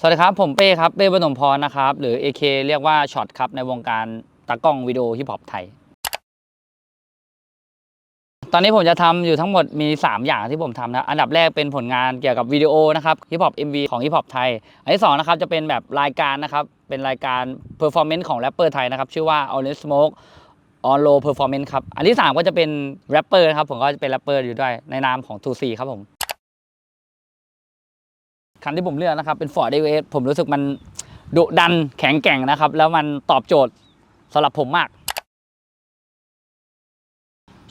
สวัสดีครับ ผมเป้ครับ เป้บนมพรนะครับ หรือ AK เรียกว่าช็อตครับ ในวงการตากล้องวิดีโอฮิปฮอปไทย ตอนนี้ผมจะทำอยู่ทั้งหมดมี 3 อย่างที่ผมทำนะ อันดับแรกเป็นผลงานเกี่ยวกับวิดีโอนะครับฮิปฮอป MV ของฮิปฮอปไทย อันที่2นะครับจะเป็นแบบรายการนะครับ เป็นรายการเพอร์ฟอร์แมนซ์ของแรปเปอร์ไทยนะครับ ชื่อว่า Orange Smoke on low performance ครับ อันที่ 3 ก็จะเป็นแรปเปอร์นะครับ ผมก็จะเป็นแรปเปอร์อยู่ด้วยในนามของ 2C ครับผม คันที่ผมเลือกนะครับเป็น Ford e v s ผมรู้สึกมันดุดันแข็งแกร่งนะครับ แล้วมันตอบโจทย์สำหรับผมมาก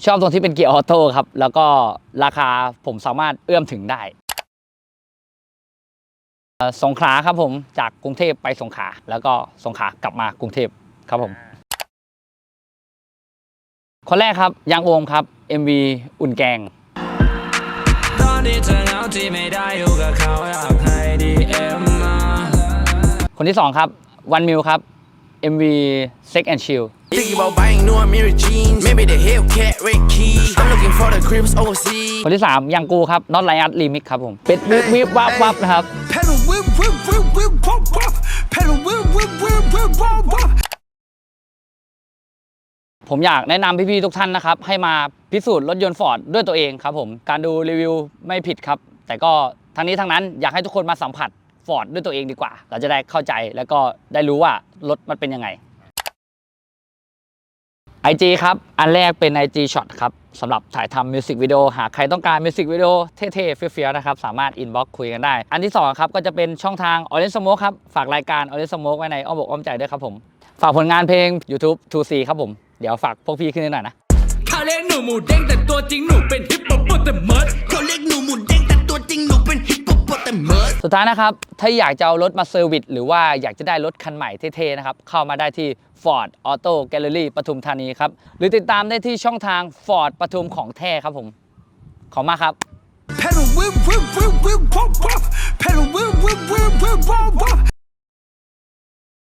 ชอบตรงที่เป็นเกียร์ออโต้ครับ แล้วก็ราคาผมสามารถเอื้อมถึงได้เอ่อสงขลาครับผมจากกรุงเทพไปสงขลาแล้วก็สงขลากลับมากรุงเทพครับผมคนแรกครับยังโอมครับ MV อุ่นแกง ตอนนี้เธอเหงาที่ไม่ได้อยู่กับเขา คนที่สองครับวันมิวครับ MV Sex and Chill Think about buying new mirror jeans. Maybe the Hellcat red key. I'm looking for the cribs overseas. คนที่3ยังกูครับ Not Like Us Remix ครับผม เป็นวิบวิบวับวับนะครับ Pedal whip whip whip whip wop wop Pedal whip whip whip whip wop wop ผมอยากแนะนำพี่ๆทุกท่านนะครับ ให้มาพิสูจน์รถยนต์ฟอร์ดด้วยตัวเองครับผม การดูรีวิวไม่ผิดครับ แต่ก็ทั้งนี้ทั้งนั้นอยากให้ทุกคนมาสัมผัส ฟอร์ดด้วยตัวเองดีกว่า เราจะได้เข้าใจแล้วก็ได้รู้ว่ารถมันเป็นยังไง IG ครับ อันแรกเป็น IG Shot ครับสำหรับถ่ายทำมิวสิกวิดีโอหากใครต้องการมิวสิกวิดีโอเท่ๆเฟี้ยวๆนะครับ สามารถอินบ็อกคุยกันได้ อันที่ 2 ครับ ก็จะเป็นช่องทาง Orange Smoke ครับ ฝากรายการ Orange Smoke ไว้ในอ้อมอกอ้อมใจด้วยครับผม ฝากผลงานเพลง YouTube 2C ครับผม เดี๋ยวฝากพวกพี่ขึ้นหน่อยนะเขาเรียกหนูหมูเด้งแต่ตัวจริงหนูเป็นฮิปโปโปเตมัสเขาเรียก ท้ายนะครับ ถ้าอยากจะเอารถมาเซอร์วิสหรือว่าอยากจะได้รถคันใหม่เท่ๆนะครับ เข้ามาได้ที่ Ford Auto Gallery ปทุมธานีครับ หรือติดตามได้ที่ช่องทาง Ford ปทุมของแท้ครับผม ขอบคุณมากครับ